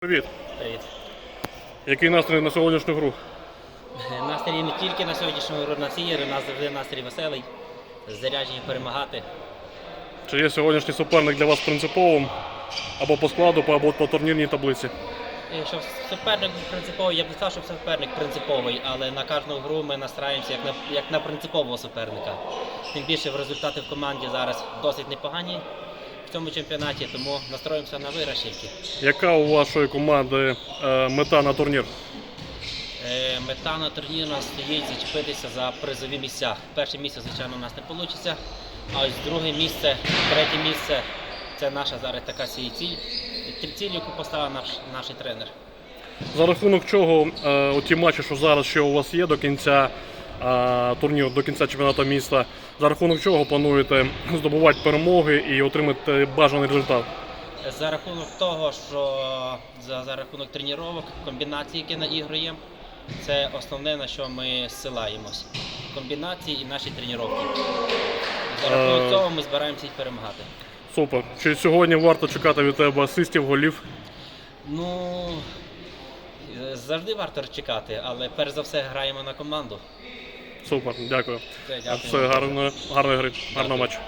Привіт. Привіт. Який настрій на сьогоднішню гру? Настрій не тільки на сьогоднішньому гру, на ігри, у нас завжди настрій веселий, заряджені перемагати. Чи є сьогоднішній суперник для вас принциповим або по складу, або по турнірній таблиці? І Якщо суперник принциповий, я б не сказав, що суперник принциповий, але на кожну гру ми настраємося як на, як на принципового суперника. Тим більше в результати в команді зараз досить непогані в цьому чемпіонаті, тому настроїмося на виграш тільки. Яка у вашої команди е, мета на турнір? Е, Мета на турнір у нас стоїть зачепитися за призові місця. Перше місце, звичайно, у нас не вийде, а ось друге місце, третє місце це наша зараз така ціль. Ціль, яку поставив наш, наш тренер. За рахунок чого е, ті матчі, що зараз ще у вас є до кінця е, турніру, до кінця чемпіонату міста, за рахунок чого плануєте здобувати перемоги і отримати бажаний результат? За рахунок того, що за, за рахунок тренувань, комбінацій, які наігруємо, це основне, на що ми зсилаємось. Комбінації і наші тренування. За рахунок Е. цього ми збираємося їх перемагати. Супер. Чи сьогодні варто чекати від тебе асистів, голів? Ну е, завжди варто чекати, але перш за все граємо на команду. Супер, дякую. Все, дякую. Все, гарної, гарної гри, гарного матчу.